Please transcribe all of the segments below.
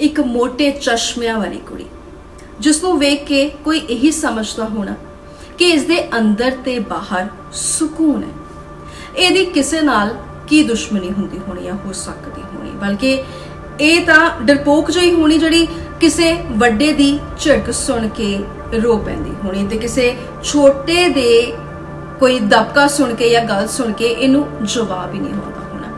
ਇੱਕ ਮੋٹے ਚਸ਼ਮਿਆਂ ਵਾਲੀ ਕੁੜੀ ਜਿਸ ਨੂੰ ਵੇਖ ਕੇ ਕੋਈ ਇਹੀ ਸਮਝਦਾ ਹੋਣਾ ਕਿ ਇਸ ਦੇ ਅੰਦਰ ਤੇ ਬਾਹਰ ਸਕੂਨ ਹੈ। ਇਹਦੀ ਕਿਸੇ ਨਾਲ ਕੀ ਦੁਸ਼ਮਣੀ ਹੁੰਦੀ ਹੋਣੀ ਜਾਂ ਹੋ ਸਕਦੀ ਹੋਣੀ, ਬਲਕਿ ਇਹ ਤਾਂ ਡਰਪੋਕ ਜਿਹੀ ਹੋਣੀ ਜਿਹੜੀ ਕਿਸੇ ਵੱਡੇ ਦੀ ਝਿੜਕ ਸੁਣ ਕੇ ਰੋ ਪੈਂਦੀ ਹੋਣੀ ਤੇ ਕਿਸੇ ਛੋਟੇ ਦੇ ਕੋਈ ਦਬਕਾ ਸੁਣ ਕੇ ਜਾਂ ਗੱਲ ਸੁਣ ਕੇ ਇਹਨੂੰ ਜਵਾਬ ਹੀ ਨਹੀਂ ਆਉਂਦਾ ਹੋਣਾ।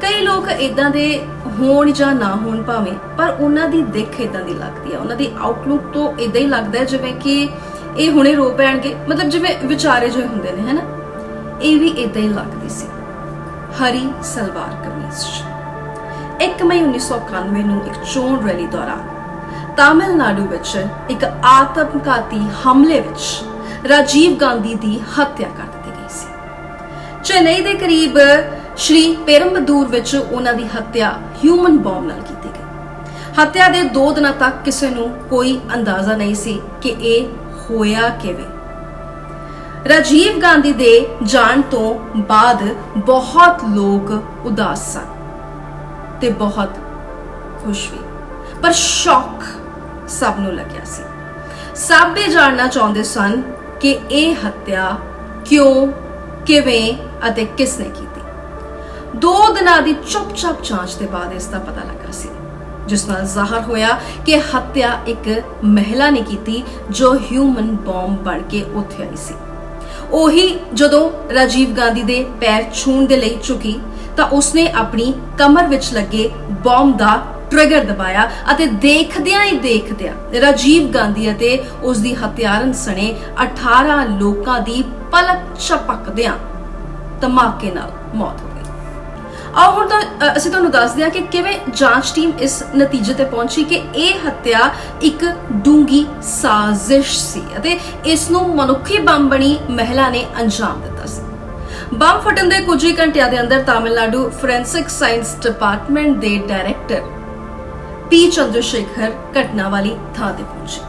ਕਈ ਲੋਕ ਇਦਾਂ ਦੇ ਹੋਣ ਜਾਂ ਨਾ ਹੋਣ ਭਾਵੇਂ, ਪਰ ਉਹਨਾਂ ਦੀ ਦਿੱਖ ਇਦਾਂ ਦੀ ਲੱਗਦੀ ਹੈ ਉਹਨਾਂ ਦੀ ਆਊਟਲੁੱਕ ਤੋਂ ਇਦਾਂ ਹੀ ਲੱਗਦਾ ਹੈ, ਜਿਵੇਂ ਕਿ ਇਹ ਹੁਣੇ ਰੋ ਪੈਣਗੇ। ਮਤਲਬ ਜਿਵੇਂ ਵਿਚਾਰੇ ਜਿਹੇ ਹੁੰਦੇ ਨੇ, ਹੈਨਾ? ਇਹ ਵੀ ਇਦਾਂ ਹੀ ਲੱਗਦੀ ਸੀ। ਹਰੀ ਸਲਵਾਰ ਕਮੀਜ਼ 1 ਮਈ 1991 ਨੂੰ ਇੱਕ ਚੋਣ ਰੈਲੀ ਦੌਰਾਨ ਤਾਮਿਲਨਾਡੂ ਵਿੱਚ ਇੱਕ ਆਤਮਘਾਤੀ ਹਮਲੇ ਵਿੱਚ ਰਾਜੀਵ ਗਾਂਧੀ ਦੀ ਹੱਤਿਆ ਕਰ ਦਿੱਤੀ ਗਈ ਸੀ। ਚੇਨਈ ਦੇ ਕਰੀਬ ਸ਼੍ਰੀ ਪੇਰੰਬਦੂਰ ਵਿੱਚ ਉਹਨਾਂ ਦੀ ਹੱਤਿਆ ਹਿਊਮਨ ਬੰਬ ਨਾਲ ਕੀਤੀ ਗਈ ਹੱਤਿਆ ਦੇ 2 ਦਿਨਾਂ ਤੱਕ ਕਿਸੇ ਨੂੰ ਕੋਈ ਅੰਦਾਜ਼ਾ ਨਹੀਂ ਸੀ ਕਿ ਇਹ ਹੋਇਆ ਕਿਵੇਂ। ਰਾਜੀਵ ਗਾਂਧੀ ਦੇ ਜਾਣ ਤੋਂ ਬਾਅਦ ਬਹੁਤ ਲੋਕ ਉਦਾਸ ਸਨ ਤੇ ਬਹੁਤ ਖੁਸ਼ ਵੀ। ਪਰ ਸ਼ੌਕ ਸਭ ਨੂੰ ਲੱਗਿਆ ਸੀ। ਸਭ ਇਹ ਜਾਣਨਾ ਚਾਹੁੰਦੇ ਸਨ ਕਿ ਇਹ ਹੱਤਿਆ ਕਿਉਂ, ਕਿਵੇਂ ਅਤੇ ਕਿਸ ਨੇ ਕੀਤੀ। ਦੋ ਦਿਨਾਂ ਦੀ ਚੁੱਪ-ਚਾਪ ਜਾਂਚ ਦੇ ਬਾਅਦ ਇਸ ਦਾ ਪਤਾ ਲੱਗਾ ਸੀ, ਜਿਸ ਨਾਲ ਜ਼ਾਹਰ ਹੋਇਆ ਕਿ ਹੱਤਿਆ ਇੱਕ ਮਹਿਲਾ ਨੇ ਕੀਤੀ ਜੋ ਹਿਊਮਨ ਬੰਬ ਬਣ ਕੇ ਉੱਥੇ ਆਈ ਸੀ। ਉਹੀ ਜਦੋਂ ਰਾਜੀਵ ਗਾਂਧੀ ਦੇ ਪੈਰ ਛੂਣ ਦੇ ਲਈ ਝੁਕੀ, ਤਾਂ ਉਸਨੇ ਆਪਣੀ ਕਮਰ ਵਿੱਚ ਲੱਗੇ ਬੰਬ ਦਾ ਟ੍ਰਿਗਰ ਦਬਾਇਆ ਅਤੇ ਦੇਖਦਿਆਂ ਹੀ ਦੇਖਦਿਆਂ ਰਾਜੀਵ ਗਾਂਧੀ ਅਤੇ ਉਸ ਦੀ ਹਥਿਆਰਨ ਸਣੇ 18 ਲੋਕਾਂ ਦੀ ਪਲਕ ਝਪਕਦਿਆਂ ਧਮਾਕੇ ਨਾਲ ਮੌਤ ਹੋ ਆਓ ਹੁਣ ਤਾਂ ਅ, ਅਸੀਂ ਤੁਹਾਨੂੰ ਦੱਸਦੇ ਹਾਂ ਕਿ ਕਿਵੇਂ ਜਾਂਚ ਟੀਮ ਇਸ ਨਤੀਜੇ ਤੇ ਪਹੁੰਚੀ ਕਿ ਇਹ ਹੱਤਿਆ ਇੱਕ ਡੂੰਗੀ ਸਾਜ਼ਿਸ਼ ਸੀ ਅਤੇ ਇਸ ਨੂੰ ਮਨੁੱਖੀ ਬੰਬ ਬਣੀ ਮਹਿਲਾ ਨੇ ਅੰਜਾਮ ਦਿੱਤਾ ਸੀ। ਬੰਬ ਫਟਣ ਦੇ ਕੁਝ ਹੀ ਘੰਟਿਆਂ ਦੇ ਅੰਦਰ ਤਾਮਿਲਨਾਡੂ ਫੋਰੈਂਸਿਕ ਸਾਇੰਸ ਡਿਪਾਰਟਮੈਂਟ ਦੇ ਡਾਇਰੈਕਟਰ ਪੀ ਚੰਦਰਸ਼ੇਖਰ ਘਟਨਾ ਵਾਲੀ ਥਾਂ ਤੇ ਪਹੁੰਚੇ।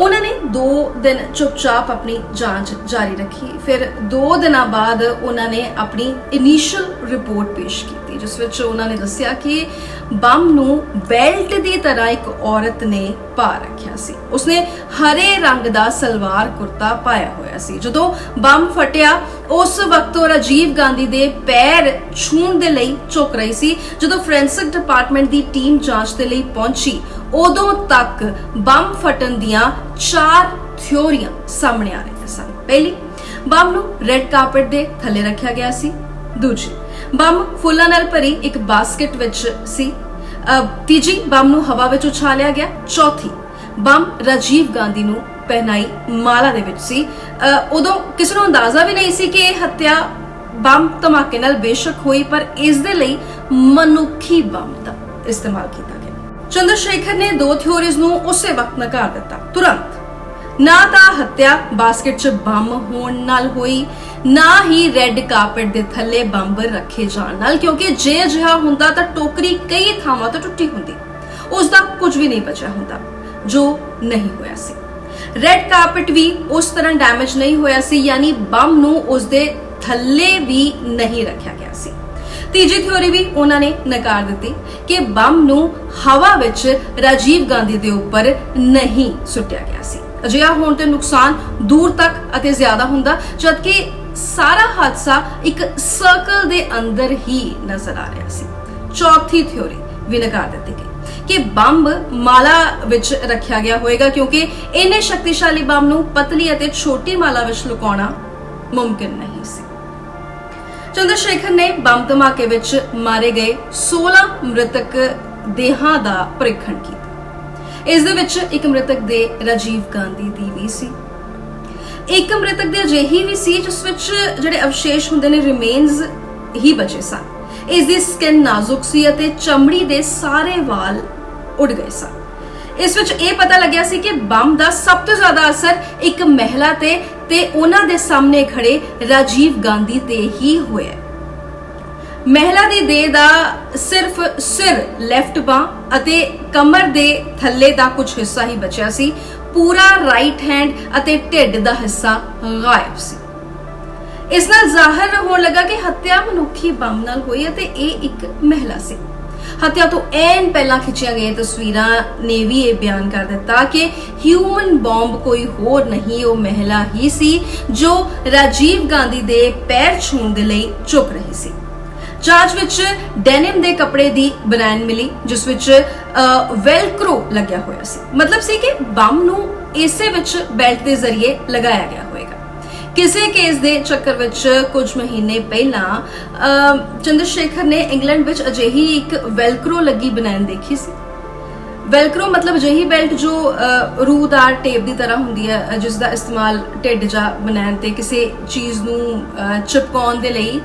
ਉਹਨਾਂ ਨੇ 2 ਦਿਨ ਚੁੱਪਚਾਪ ਆਪਣੀ ਜਾਂਚ ਜਾਰੀ ਰੱਖੀ। ਫਿਰ 2 ਦਿਨਾਂ ਬਾਅਦ ਉਹਨਾਂ ਨੇ ਆਪਣੀ ਇਨੀਸ਼ੀਅਲ ਰਿਪੋਰਟ ਪੇਸ਼ ਕੀਤੀ, ਜਿਸ ਵਿੱਚ ਉਹਨਾਂ ਨੇ ਦੱਸਿਆ ਕਿ ਬੰਮ ਨੂੰ ਬੈਲਟ ਦੀ ਤਰ੍ਹਾਂ ਇੱਕ ਔਰਤ ਨੇ ਪਾ ਰੱਖਿਆ ਸੀ। ਉਸਨੇ ਹਰੇ ਰੰਗ ਦਾ ਸਲਵਾਰ ਕੁਰਤਾ ਪਾਇਆ ਹੋਇਆ ਸੀ। ਜਦੋਂ ਬੰਮ ਫਟਿਆ, ਉਸ ਵਕਤ ਉਹ ਰਾਜੀਵ ਗਾਂਧੀ ਦੇ ਪੈਰ ਛੂਣ ਦੇ ਲਈ ਝੁਕ ਰਹੀ ਸੀ। ਜਦੋਂ ਫੋਰੈਂਸਿਕ ਡਿਪਾਰਟਮੈਂਟ ਦੀ ਟੀਮ ਜਾਂਚ ਦੇ ਲਈ ਪਹੁੰਚੀ ਉਦੋਂ ਤੱਕ ਬੰਬ ਫਟਣ ਦੀਆਂ ਚਾਰ ਥਿਉਰੀਆਂ ਸਾਹਮਣੇ ਆ ਰਹੀਆਂ ਸਨ। ਪਹਿਲੀ ਬੰਬ ਨੂੰ ਰੈੱਡ ਕਾਰਪਟ ਦੇ ਥੱਲੇ ਰੱਖਿਆ ਗਿਆ ਸੀ। ਦੂਜੀ ਬੰਬ ਫੁੱਲਾਂ ਨਾਲ ਭਰੀ ਇੱਕ ਬਾਸਕਟ ਵਿੱਚ ਸੀ। ਤੀਜੀ ਬੰਬ ਨੂੰ ਹਵਾ ਵਿੱਚ ਉਛਾਲਿਆ ਗਿਆ। ਚੌਥੀ ਬੰਬ ਰਾਜੀਵ ਗਾਂਧੀ ਨੂੰ ਪਹਿਨਾਈ ਮਾਲਾ ਦੇ ਵਿੱਚ ਸੀ। ਅਹ, ਉਦੋਂ ਕਿਸੇ ਨੂੰ ਅੰਦਾਜ਼ਾ ਵੀ ਨਹੀਂ ਸੀ ਕਿ ਇਹ ਹੱਤਿਆ ਬੰਬ ਧਮਾਕੇ ਨਾਲ ਬੇਸ਼ੱਕ ਹੋਈ ਪਰ ਇਸ ਦੇ ਲਈ ਮਨੁੱਖੀ ਬੰਬ ਦਾ ਇਸਤੇਮਾਲ ਕੀਤਾ ਚੰਦਰ ਸ਼ੇਖਰ ਨੇ ਦੋ ਥਿਉਰੀਜ਼ ਨੂੰ ਉਸੇ ਵਕਤ ਨਕਾਰ ਦਿੱਤਾ। ਤੁਰੰਤ। ਨਾ ਤਾਂ ਹੱਤਿਆ ਬਾਸਕਟ 'ਚ ਬੰਬ ਹੋਣ ਨਾਲ ਹੋਈ, ਨਾ ਹੀ ਰੈੱਡ ਕਾਰਪਟ ਦੇ ਥੱਲੇ ਬੰਬ ਰੱਖੇ ਜਾਣ ਨਾਲ, ਕਿਉਂਕਿ ਜੇ ਅਜਿਹਾ ਹੁੰਦਾ ਤਾਂ ਟੋਕਰੀ ਕਈ ਥਾਵਾਂ ਤੋਂ ਟੁੱਟੀ ਹੁੰਦੀ। ਉਸ ਦਾ ਕੁਝ ਵੀ ਨਹੀਂ ਬਚਿਆ ਹੁੰਦਾ, ਜੋ ਨਹੀਂ ਹੋਇਆ ਸੀ। ਰੈੱਡ ਕਾਰਪਟ ਵੀ ਉਸ ਤਰ੍ਹਾਂ ਡੈਮੇਜ ਨਹੀਂ ਹੋਇਆ ਸੀ, ਯਾਨੀ ਬੰਬ ਨੂੰ ਉਸ ਦੇ ਥੱਲੇ ਵੀ ਨਹੀਂ ਰੱਖਿਆ ਗਿਆ ਸੀ। ਤੀਜੀ ਥਿਉਰੀ ਵੀ ਉਹਨਾਂ ਨੇ ਨਕਾਰ ਦਿੱਤੀ ਕਿ ਬੰਬ ਨੂੰ ਹਵਾ ਵਿੱਚ ਰਾਜੀਵ ਗਾਂਧੀ ਦੇ ਉੱਪਰ ਨਹੀਂ ਸੁੱਟਿਆ ਗਿਆ ਸੀ। ਅਜਿਹਾ ਹੋਣ ਤੇ ਨੁਕਸਾਨ ਦੂਰ ਤੱਕ ਅਤੇ ਜ਼ਿਆਦਾ ਹੁੰਦਾ, ਜਦਕਿ ਸਾਰਾ ਹਾਦਸਾ ਇੱਕ ਸਰਕਲ ਦੇ ਅੰਦਰ ਹੀ ਨਜ਼ਰ ਆ ਰਿਹਾ ਸੀ। ਚੌਥੀ ਥਿਉਰੀ ਵੀ ਨਕਾਰ ਦਿੱਤੀ ਗਈ ਕਿ ਬੰਬ ਮਾਲਾ ਵਿੱਚ ਰੱਖਿਆ ਗਿਆ ਹੋਵੇਗਾ ਕਿਉਂਕਿ ਇੰਨੇ ਸ਼ਕਤੀਸ਼ਾਲੀ ਬੰਬ ਨੂੰ ਪਤਲੀ ਅਤੇ ਛੋਟੀ ਮਾਲਾ ਵਿੱਚ ਲੁਕਾਉਣਾ ਮੁਮਕਿਨ ਨਹੀਂ। ਚੰਦਰਸ਼ੇਖਰ ਨੇ ਬੰਬ ਧਮਾਕੇ ਵਿੱਚ ਮਾਰੇ ਗਏ 16 ਮ੍ਰਿਤਕ ਦੇਹਾਂ ਦਾ ਪ੍ਰੀਖਣ ਕੀਤਾ। ਇਸ ਦੇ ਵਿੱਚ ਇੱਕ ਮ੍ਰਿਤਕ ਦੇ ਰਾਜੀਵ ਗਾਂਧੀ ਦੀ ਵੀ ਸੀ। ਇੱਕ ਮ੍ਰਿਤਕ ਦੇ ਅਜਿਹੀ ਵੀ ਸੀ ਜਿਸ ਵਿੱਚ ਜਿਹੜੇ ਅਵਸ਼ੇਸ਼ ਹੁੰਦੇ ਨੇ ਰਿਮੇਨਸ ਹੀ ਬਚੇ ਸਨ। ਇਸ ਦੀ ਸਕਿਨ ਨਾਜ਼ੁਕ ਸੀ ਅਤੇ ਚਮੜੀ ਦੇ ਸਾਰੇ ਵਾਲ ਉੱਡ ਗਏ ਸਨ। ਇਸ ਵਿੱਚ ਇਹ ਪਤਾ ਲੱਗਿਆ ਸੀ ਕਿ ਬੰਬ ਦਾ ਸਭ ਤੋਂ ਜ਼ਿਆਦਾ ਅਸਰ ਇੱਕ ਮਹਿਲਾ ਤੇ ਤੇ ਉਹਨਾਂ ਦੇ ਸਾਹਮਣੇ ਖੜੇ ਰਾਜੀਵ ਗਾਂਧੀ ਤੇ ਹੀ ਹੋਇਆ ਮਹਿਲਾ ਦੀ ਦੇਹ ਦਾ ਸਿਰਫ ਸਿਰ ਲੈਫਟ ਬਾਹ ਅਤੇ ਕਮਰ ਦੇ ਥੱਲੇ ਦਾ ਕੁਝ ਹਿੱਸਾ ਹੀ ਬਚਿਆ ਸੀ। ਪੂਰਾ ਰਾਈਟ ਹੈਂਡ ਅਤੇ ਢਿੱਡ ਦਾ ਹਿੱਸਾ ਗਾਇਬ ਸੀ। ਇਸ ਨਾਲ ਜ਼ਾਹਰ ਹੋਣ ਲੱਗਾ ਕਿ ਹੱਤਿਆ ਮਨੁੱਖੀ ਬੰਬ ਨਾਲ ਹੋਈ ਅਤੇ ਇਹ ਇੱਕ ਮਹਿਲਾ ਸੀ। ਹੱਤਿਆ ਤੋਂ ਐਨ ਪਹਿਲਾਂ ਖਿੱਚੀਆਂ ਗਈਆਂ ਤਸਵੀਰਾਂ ਨੇ ਵੀ ਇਹ ਬਿਆਨ ਕਰ ਦਿੱਤਾ ਕਿ ਹਿਊਮਨ ਬੰਬ ਕੋਈ ਹੋਰ ਨਹੀਂ, ਉਹ ਮਹਿਲਾ ਹੀ ਸੀ ਜੋ ਰਾਜੀਵ ਗਾਂਧੀ ਦੇ ਪੈਰ ਛੂਹਣ ਦੇ ਲਈ ਝੁਕ ਰਹੀ ਸੀ। ਜਾਂਚ ਵਿੱਚ ਡੈਨਿਮ ਦੇ ਕੱਪੜੇ ਦੀ ਬਨਾਨ ਮਿਲੀ, ਜਿਸ ਵਿੱਚ ਵੈਲਕਰੋ ਲੱਗਿਆ ਹੋਇਆ ਸੀ। ਮਤਲਬ ਸੀ ਕਿ ਬੰਮ ਨੂੰ ਇਸੇ ਵਿੱਚ ਬੈਲਟ ਦੇ ਜ਼ਰੀਏ ਲਗਾਇਆ ਗਿਆ ਹੋਵੇਗਾ ਕਿਸੇ ਕੇਸ ਦੇ ਚੱਕਰ ਵਿੱਚ ਕੁਝ ਮਹੀਨੇ ਪਹਿਲਾਂ ਚੰਦਰ ਸ਼ੇਖਰ ਨੇ ਇੰਗਲੈਂਡ ਵਿੱਚ ਅਜਿਹੀ ਇੱਕ ਵੈਲਕਰੋ ਲੱਗੀ ਬਨਾਨ ਦੇਖੀ ਸੀ। ਵੈਲਕਰੋ ਮਤਲਬ ਅਜਿਹੀ ਬੈਲਟ ਜੋ ਅਹ, ਰੂਦਾਰ ਟੇਪ ਦੀ ਤਰ੍ਹਾਂ ਹੁੰਦੀ ਹੈ ਅਹ, ਜਿਸ ਦਾ ਇਸਤੇਮਾਲ ਢਿੱਡ ਜਾਂ ਬਨਾਨ ਤੇ ਕਿਸੇ ਚੀਜ਼ ਨੂੰ ਚਿਪਕਾਉਣ ਦੇ ਲਈ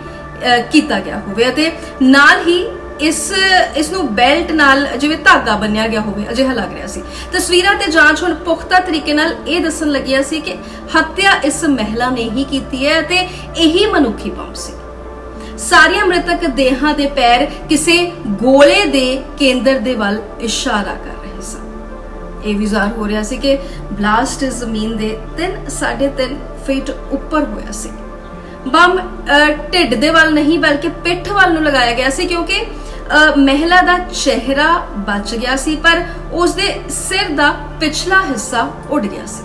ਕੀਤਾ ਗਿਆ ਹੋਵੇ ਅਤੇ ਨਾਲ ਹੀ ਇਸ ਇਸ ਨੂੰ ਬੈਲਟ ਨਾਲ ਜਿਵੇਂ ਧਾਗਾ ਬੰਨਿਆ ਗਿਆ ਹੋਵੇ, ਅਜਿਹਾ ਲੱਗ ਰਿਹਾ ਸੀ। ਤਸਵੀਰਾਂ ਤੇ ਜਾਂਚ ਹੁਣ ਪੁਖਤਾ ਤਰੀਕੇ ਨਾਲ ਇਹ ਦੱਸਣ ਲੱਗਿਆ ਸੀ ਕਿ ਹੱਤਿਆ ਇਸ ਮਹਿਲਾ ਨੇ ਹੀ ਕੀਤੀ ਹੈ ਅਤੇ ਇਹੀ ਮਨੁੱਖੀ ਪੰਪ ਸੀ। ਸਾਰੀਆਂ ਮ੍ਰਿਤਕ ਦੇਹਾਂ ਦੇ ਪੈਰ ਕਿਸੇ ਗੋਲੇ ਦੇ ਕੇਂਦਰ ਦੇ ਵੱਲ ਇਸ਼ਾਰਾ ਕਰ ਰਹੇ ਸਨ। ਇਹ ਵੀ ਹੋ ਰਿਹਾ ਸੀ ਕਿ ਬਲਾਸਟ ਜ਼ਮੀਨ ਦੇ 3 3.5 ਫੀਟ ਉੱਪਰ ਹੋਇਆ ਸੀ। ਬੰਮ ਅਹ, ਢਿੱਡ ਦੇ ਵੱਲ ਨਹੀਂ ਬਲਕਿ ਪਿੱਠ ਵੱਲ ਨੂੰ ਲਗਾਇਆ ਗਿਆ ਸੀ ਕਿਉਂਕਿ ਅਹ, ਮਹਿਲਾ ਦਾ ਚਿਹਰਾ ਬਚ ਗਿਆ ਸੀ ਪਰ ਉਸ ਦੇ ਸਿਰ ਦਾ ਪਿਛਲਾ ਹਿੱਸਾ ਉੱਡ ਗਿਆ ਸੀ।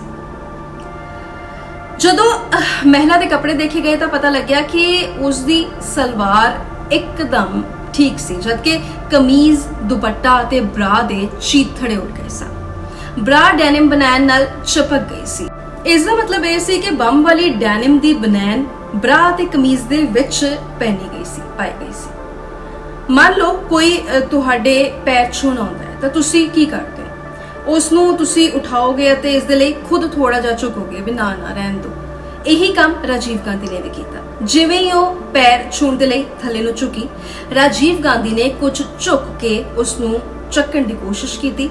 ਜਦੋਂ ਮਹਿਲਾ ਦੇ ਕੱਪੜੇ ਦੇਖੇ ਗਏ ਤਾਂ ਪਤਾ ਲੱਗਿਆ ਕਿ ਉਸ ਦੀ ਸਲਵਾਰ ਇੱਕਦਮ ਠੀਕ ਸੀ ਜਦਕਿ ਕਮੀਜ਼ ਦੁਪੱਟਾ ਅਤੇ ਬਰਾ ਦੇ ਚੀਥੜੇ ਉੱਡ ਗਏ ਸਨ। ਬਰਾ ਡੈਨਿਮ ਬਨੈਨ ਨਾਲ ਚਪਕ ਗਈ ਸੀ। ਇਸ ਦਾ ਮਤਲਬ ਇਹ ਸੀ ਕਿ ਬੰਮ ਵਾਲੀ ਡੈਨਿਮ ਦੀ ਬਨੈਨ ਬਰਾ ਤੇ ਕਮੀਜ਼ ਦੇ ਵਿੱਚ ਪਹਿਨੀ ਗਈ ਸੀ, ਪਾਈ ਗਈ ਸੀ। ਮੰਨ ਲਓ ਕੋਈ ਤੁਹਾਡੇ ਪੈਰ ਛੂਹਣ ਆਉਂਦਾ ਹੈ, ਤਾਂ ਤੁਸੀਂ ਕੀ ਕਰਦੇ? ਉਸ ਨੂੰ ਤੁਸੀਂ ਉਠਾਓਗੇ ਅਤੇ ਇਸ ਦੇ ਲਈ ਖੁਦ ਥੋੜਾ ਜਿਹਾ ਝੁਕੋਗੇ ਵੀ ਨਾ ਨਾ, ਰਹਿਣ ਦਿਓ। ਇਹੀ ਕੰਮ ਰਾਜੀਵ ਗਾਂਧੀ ਨੇ ਵੀ ਕੀਤਾ। ਜਿਵੇਂ ਹੀ ਉਹ ਪੈਰ ਛੂਹਣ ਦੇ ਲਈ ਥੱਲੇ ਨੂੰ ਝੁਕੀ, ਰਾਜੀਵ ਗਾਂਧੀ ਨੇ ਕੁਝ ਝੁਕ ਕੇ ਉਸ ਨੂੰ ਚੱਕਣ ਦੀ ਕੋਸ਼ਿਸ਼ ਕੀਤੀ।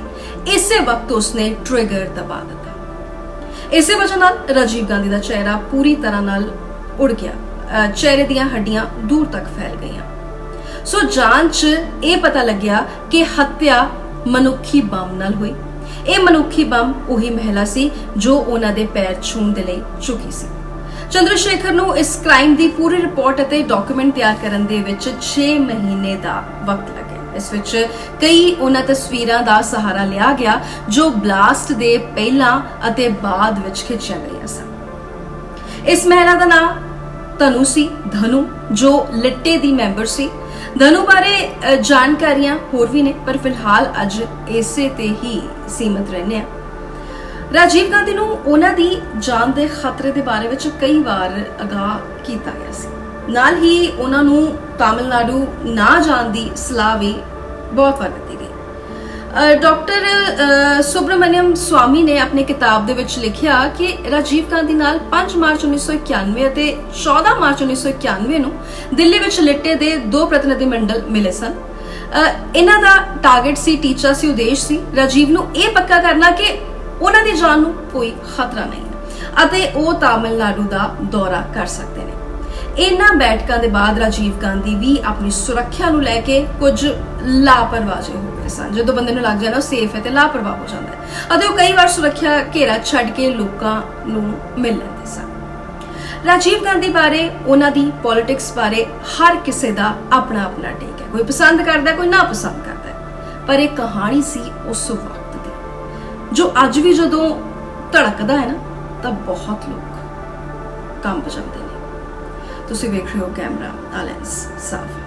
ਇਸੇ ਵਕਤ ਉਸਨੇ ਟ੍ਰਿਗਰ ਦਬਾ ਦਿੱਤਾ। ਇਸੇ ਵਜ੍ਹਾ ਨਾਲ ਰਾਜੀਵ ਗਾਂਧੀ ਦਾ ਚਿਹਰਾ ਪੂਰੀ ਤਰ੍ਹਾਂ ਨਾਲ ਉੜ ਗਿਆ। ਚਿਹਰੇ ਦੀਆਂ ਹੱਡੀਆਂ ਦੂਰ ਤੱਕ ਫੈਲ ਗਈਆਂ। ਸੋ ਜਾਂਚ ਇਹ ਪਤਾ ਲੱਗਿਆ ਕਿ ਹੱਤਿਆ ਮਨੁੱਖੀ ਬੰਮ ਨਾਲ ਹੋਈ। ਇਹ ਮਨੁੱਖੀ ਬੰਮ ਉਹੀ ਮਹਿਲਾ ਸੀ ਜੋ ਉਹਨਾਂ ਦੇ ਪੈਰ ਛੂਹਣ ਦੇ ਲਈ ਝੁਕੀ ਸੀ। ਚੰਦਰ ਸ਼ੇਖਰ ਨੂੰ ਇਸ ਕ੍ਰਾਈਮ ਦੀ ਪੂਰੀ ਰਿਪੋਰਟ ਅਤੇ ਡਾਕੂਮੈਂਟ ਤਿਆਰ ਕਰਨ ਦੇ ਵਿੱਚ 6 ਮਹੀਨੇ ਦਾ ਵਕਤ ਲੱਗਿਆ। ਇਸ ਵਿੱਚ ਕਈ ਉਹਨਾਂ ਤਸਵੀਰਾਂ ਦਾ ਸਹਾਰਾ ਲਿਆ ਗਿਆ ਜੋ ਬਲਾਸਟ ਦੇ ਪਹਿਲਾਂ ਅਤੇ ਬਾਅਦ ਵਿੱਚ ਖਿੱਚੀਆਂ ਗਈਆਂ ਸਨ। ਇਸ ਮਹਿਲਾ ਦਾ ਨਾਮ ਧਨੂ ਸੀ, ਧਨੂ, ਜੋ ਲਿੱਟੇ ਦੀ ਮੈਂਬਰ ਸੀ। ਧਨੂ ਬਾਰੇ ਜਾਣਕਾਰੀਆਂ ਹੋਰ ਵੀ ਨੇ, ਪਰ ਫਿਲਹਾਲ ਅੱਜ ਇਸੇ ਤੇ ਹੀ ਸੀਮਤ ਰਹਿੰਦੇ ਆ ਰਾਜੀਵ ਗਾਂਧੀ ਨੂੰ ਉਹਨਾਂ ਦੀ ਜਾਨ ਦੇ ਖਤਰੇ ਦੇ ਬਾਰੇ ਵਿੱਚ ਕਈ ਵਾਰ ਅਗਾਹ ਕੀਤਾ ਗਿਆ ਸੀ। ਨਾਲ ਹੀ ਉਹਨਾਂ ਨੂੰ ਤਾਮਿਲਨਾਡੂ ਨਾ ਜਾਣ ਦੀ ਸਲਾਹ ਵੀ ਬਹੁਤ ਵਾਰ ਦਿੱਤੀ ਡਾਕਟਰ ਅ, ਸੁਬਰਮਨਿਅਮ ਸਵਾਮੀ ਨੇ ਆਪਣੀ ਕਿਤਾਬ ਦੇ ਵਿੱਚ ਲਿਖਿਆ ਕਿ ਰਾਜੀਵ ਗਾਂਧੀ ਨਾਲ 5 ਮਾਰਚ 1991 ਅਤੇ 14 ਮਾਰਚ 1991 ਨੂੰ ਦਿੱਲੀ ਵਿੱਚ ਲਿੱਟੇ ਦੇ ਦੋ ਪ੍ਰਤੀਨਿਧੀ ਮੰਡਲ ਮਿਲੇ ਸਨ। ਇਹਨਾਂ ਦਾ ਟਾਰਗੇਟ ਸੀ ਟੀਚਰ ਸੀ ਉਦੇਸ਼ ਸੀ। ਰਾਜੀਵ ਨੂੰ ਇਹ ਪੱਕਾ ਕਰਨਾ ਕਿ ਉਹਨਾਂ ਦੀ ਜਾਨ ਨੂੰ ਕੋਈ ਖਤਰਾ ਨਹੀਂ ਅਤੇ ਉਹ ਤਾਮਿਲਨਾਡੂ ਦਾ ਦੌਰਾ ਕਰ ਸਕਦੇ ਨੇ। ਇਹਨਾਂ ਬੈਠਕਾਂ ਦੇ ਬਾਅਦ ਰਾਜੀਵ ਗਾਂਧੀ ਵੀ ਆਪਣੀ ਸੁਰੱਖਿਆ ਨੂੰ ਲੈ ਕੇ ਕੁਝ ਲਾਪਰਵਾਹ ਜਿਹੇ ਹੋ ਜਦੋਂ ਬੰਦੇ ਨੂੰ ਲੱਗ ਜਾਂਦਾ ਉਹ ਸੇਫ ਹੈ ਤੇ ਲਾਪਰਵਾਹ ਹੋ ਜਾਂਦਾ ਹੈ। ਅਤੇ ਉਹ ਕਈ ਵਾਰ ਸੁਰੱਖਿਆ ਘੇਰਾ ਛੱਡ ਕੇ ਲੋਕਾਂ ਨੂੰ ਮਿਲ ਲੈਂਦੇ ਸਨ। ਰਾਜੀਵ ਗਾਂਧੀ ਬਾਰੇ, ਉਹਨਾਂ ਦੀ ਪੋਲਿਟਿਕਸ ਬਾਰੇ ਹਰ ਕਿਸੇ ਦਾ ਆਪਣਾ ਆਪਣਾ ਟੇਕ ਹੈ। ਕੋਈ ਪਸੰਦ ਕਰਦਾ, ਕੋਈ ਨਾ ਪਸੰਦ ਕਰਦਾ ਪਰ ਇਹ ਕਹਾਣੀ ਸੀ ਉਸ ਵਕਤ ਦੀ। ਜੋ ਅੱਜ ਵੀ ਜਦੋਂ ਧੜਕਦਾ ਹੈ ਨਾ, ਤਾਂ ਬਹੁਤ ਲੋਕ ਕੰਬ ਜਾਂਦੇ ਨੇ। ਤੁਸੀਂ ਵੇਖ ਰਹੇ ਹੋ ਕੈਮਰਾ ਦਾ ਸਾਫ਼।